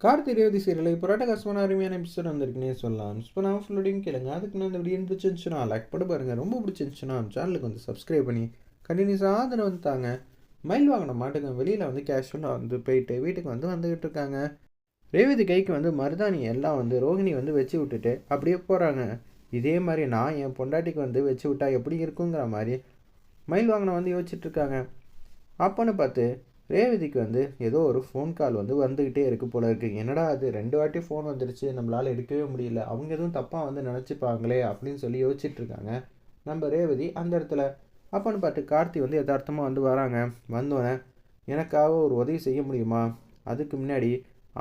Karthi Revathi serial இப்போ கஷ்டமான அருமையான எபிசோட் வந்திருக்குன்னே சொல்லலாம். இப்போ நான் ஃபுல்லோடையும் கேளுங்க. அதுக்கு நான் இந்த வீடியோ பிடிச்சிருந்துச்சுன்னா லைக் பண்ணி பாருங்கள் ரொம்ப பிடிச்சிருந்துச்சுன்னா சேனலுக்கு வந்து சப்ஸ்கிரைப் பண்ணி கண்டினியூஸாக ஆதரவு வந்து தாங்க. வாங்கின மாட்டுங்க வெளியில் வந்து கேஷுவலாக வந்து போயிட்டு வீட்டுக்கு வந்து வந்துக்கிட்டு இருக்காங்க. ரேவதி கைக்கு வந்து மருதாணி எல்லாம் வந்து ரோஹிணி வந்து வச்சு விட்டுட்டு அப்படியே போகிறாங்க இதே மாதிரி நான் என் பொண்டாட்டிக்கு வந்து வச்சு விட்டா எப்படி இருக்குங்கிற மாதிரி மயில் வாங்கின வந்து யோசிச்சுட்ருக்காங்க அப்போன்னு பார்த்து ரேவதிக்கு வந்து ஏதோ ஒரு ஃபோன் கால் வந்து வந்துக்கிட்டே இருக்குது போல இருக்குது என்னடா அது ரெண்டு வாட்டி ஃபோன் வந்துடுச்சு நம்மளால் எடுக்கவே முடியல. அவங்க எதுவும் தப்பாக வந்து நினச்சிப்பாங்களே அப்படின்னு சொல்லி யோசிச்சிட்டிருக்காங்க நம்ம ரேவதி அந்த இடத்துல. அப்போன்னு பார்த்து கார்த்தி வந்து யதார்த்தமாக வந்து வராங்க. வந்தோடனே எனக்காக ஒரு உதவி செய்ய முடியுமா? அதுக்கு முன்னாடி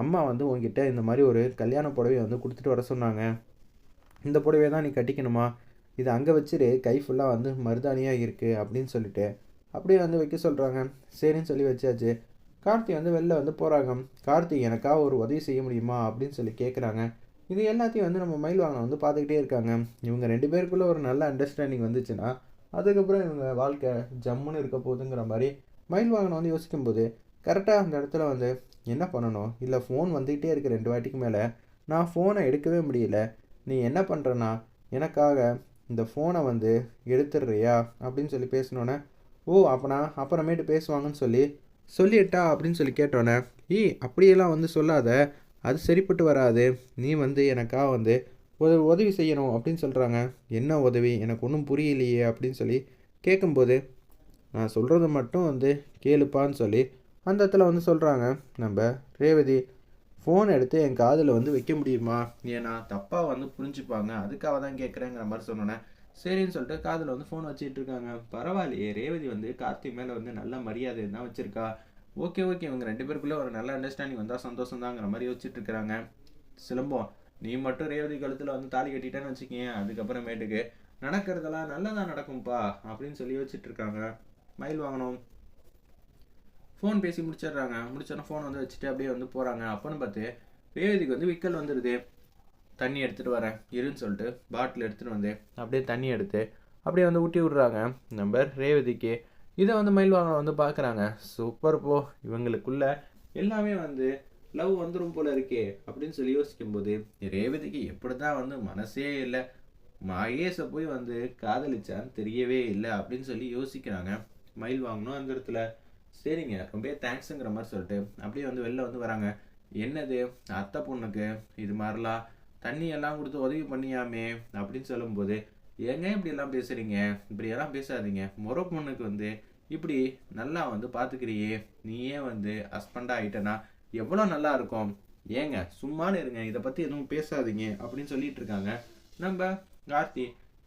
அம்மா வந்து உங்ககிட்ட இந்த மாதிரி ஒரு கல்யாண புடவையை வந்து கொடுத்துட்டு வர சொன்னாங்க. இந்த புடவையை தான் நீ கட்டிக்கணுமா? இதை அங்கே வச்சுரு. கை ஃபுல்லாக வந்து மருதாணியாக இருக்குது அப்படின்னு சொல்லிட்டு அப்படியே வந்து வைக்க சொல்கிறாங்க சரின்னு சொல்லி வச்சாச்சு. கார்த்தி வந்து வெளில வந்து போகிறாங்க கார்த்தி எனக்காக ஒரு உதவி செய்ய முடியுமா? அப்படின்னு சொல்லி கேட்குறாங்க இது எல்லாத்தையும் வந்து நம்ம மயில் வாங்கின வந்து பார்த்துக்கிட்டே இருக்காங்க. இவங்க ரெண்டு பேருக்குள்ளே ஒரு நல்ல அண்டர்ஸ்டாண்டிங் வந்துச்சுன்னா அதுக்கப்புறம் இவங்க வாழ்க்கை ஜம்முன்னு இருக்க போகுதுங்கிற மாதிரி மயில் வாங்கின வந்து யோசிக்கும்போது கரெக்டாக அந்த இடத்துல வந்து என்ன பண்ணணும்? இல்லை ஃபோன் வந்துக்கிட்டே இருக்குது ரெண்டு வாட்டிக்கு மேலே. நான் ஃபோனை எடுக்கவே முடியல. நீ என்ன பண்ணுறனா எனக்காக இந்த ஃபோனை வந்து எடுத்துடுறியா? அப்படின்னு சொல்லி பேசினோன்னே ஓ அப்பனா அப்புறமேட்டு பேசுவாங்கன்னு சொல்லி சொல்லிட்டா அப்படின்னு சொல்லி கேட்டோன்னே ஈ அப்படியெல்லாம் வந்து சொல்லாத. அது சரிப்பட்டு வராது. நீ வந்து எனக்காக வந்து ஒரு உதவி செய்யணும் அப்படின்னு சொல்கிறாங்க என்ன உதவி? எனக்கு ஒன்றும் புரியலையே அப்படின்னு சொல்லி கேட்கும்போது நான் சொல்கிறத மட்டும் வந்து கேளுப்பான்னு சொல்லி அந்த இடத்துல வந்து சொல்கிறாங்க நம்ம ரேவதி ஃபோன் எடுத்து என் காதில் வந்து வைக்க முடியுமா? ஏன்னா தப்பாக வந்து புரிஞ்சுப்பாங்க. அதுக்காக தான் கேட்குறேங்கிற மாதிரி சொன்னோன்னே சரின்னு சொல்லிட்டு காதில் வந்து ஃபோன் வச்சுட்டு இருக்காங்க. பரவாயில்லையே ரேவதி வந்து கார்த்திக் மேலே வந்து நல்ல மரியாதை தான் வச்சுருக்கா. ஓகே ஓகே இவங்க ரெண்டு பேருக்குள்ளே ஒரு நல்ல அண்டர்ஸ்டாண்டிங் வந்தால் சந்தோஷம் தாங்கிற மாதிரி வச்சுட்டு இருக்கிறாங்க சிலம்பம் நீ மட்டும் ரேவதி கழுத்தில் வந்து தாலி கட்டிட்டேன்னு வச்சுக்கேன் அதுக்கப்புறமேட்டுக்கு நடக்கிறதெல்லாம் நல்லதாக நடக்கும்ப்பா அப்படின்னு சொல்லி வச்சுட்டு இருக்காங்க. மயில் வாங்கணும். ஃபோன் பேசி முடிச்சிடுறாங்க. முடிச்சோன்னா ஃபோன் வந்து வச்சுட்டு அப்படியே வந்து போகிறாங்க அப்போன்னு பார்த்து ரேவதிக்கு வந்து விக்கல் வந்துடுது தண்ணி எடுத்துகிட்டு வரேன். இருன்னு சொல்லிட்டு பாட்டில் எடுத்துகிட்டு வந்து அப்படியே தண்ணி எடுத்து அப்படியே வந்து ஊட்டி விட்றாங்க. நம்பர் ரேவதிக்கு. இதை வந்து மயில் வாங்க வந்து பார்க்குறாங்க. சூப்பர் போ. இவங்களுக்குள்ள எல்லாமே வந்து லவ் வந்துடும் போல இருக்கே அப்படின்னு சொல்லி யோசிக்கும்போது ரேவதிக்கு எப்படி தான் வந்து மனசே இல்லை. மகேஷை போய் வந்து காதலிச்சான்னு தெரியவே இல்லை அப்படின்னு சொல்லி யோசிக்கிறாங்க. மயில் வாங்கணும் அந்த இடத்துல. சரிங்க ரொம்ப தேங்க்ஸுங்கிற மாதிரி சொல்லிட்டு அப்படியே வந்து வெளில வந்து வராங்க. என்னது? அத்தை பொண்ணுக்கு இது மாதிரிலாம் தண்ணி எல்லாம் கொடுத்து உதவி பண்ணியாமே அப்படின்னு சொல்லும்போது ஏங்க இப்படியெல்லாம் பேசுகிறீங்க இப்படியெல்லாம் பேசாதீங்க. முறை பொண்ணுக்கு வந்து இப்படி நல்லா வந்து பார்த்துக்கிறியே நீயே வந்து ஹஸ்பண்டாக ஆகிட்டனா எவ்வளோ நல்லா இருக்கும்? ஏங்க சும்மானு இருங்க. இதை பற்றி எதுவும் பேசாதீங்க. அப்படின்னு சொல்லிட்டு இருக்காங்க. நம்ம கார்த்தி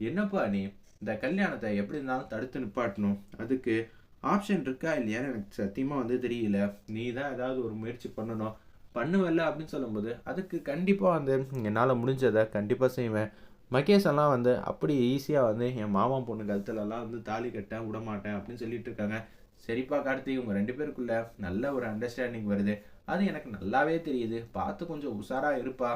என்னப்பா நீ? இந்த கல்யாணத்தை எப்படி இருந்தாலும் தடுத்து நிப்பாட்டணும். அதுக்கு ஆப்ஷன் இருக்கா இல்லையான்னு எனக்கு சத்தியமாக வந்து தெரியல. நீ தான் ஏதாவது ஒரு முயற்சி பண்ணணும். பண்ணுவல்ல அப்படின்னு சொல்லும்போது அதுக்கு கண்டிப்பாக வந்து என்னால் முடிஞ்சதை கண்டிப்பாக செய்வேன். மகேஷ் எல்லாம் வந்து அப்படி ஈஸியாக வந்து என் மாமா பொண்ணு கழுத்துலலாம் வந்து தாலி கட்ட விட மாட்டேன் அப்படின்னு சொல்லிட்டு இருக்காங்க. சரிப்பா கார்த்திக் உங்கள் ரெண்டு பேருக்குள்ள நல்ல ஒரு அண்டர்ஸ்டாண்டிங் வருது. அது எனக்கு நல்லாவே தெரியுது. பார்த்து கொஞ்சம் உஷாராக இருப்பா.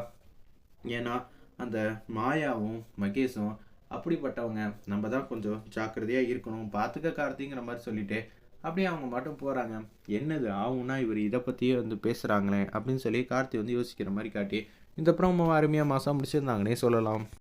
ஏன்னா அந்த மாயாவும் மகேஷும் அப்படிப்பட்டவங்க. நம்ம தான் கொஞ்சம் ஜாக்கிரதையாக இருக்கணும். பார்த்துக்க கார்த்திங்கிற மாதிரி சொல்லிட்டு அப்படியே அவங்க மட்டும் போகிறாங்க என்னது ஆகும்னா இவர் இதை பற்றியே வந்து பேசுகிறாங்களே அப்படின்னு சொல்லி கார்த்தி வந்து யோசிக்கிற மாதிரி காட்டி இந்த ப்ரோமோ அருமையாக மாதம் முடிச்சிருந்தாங்கன்னே சொல்லலாம்.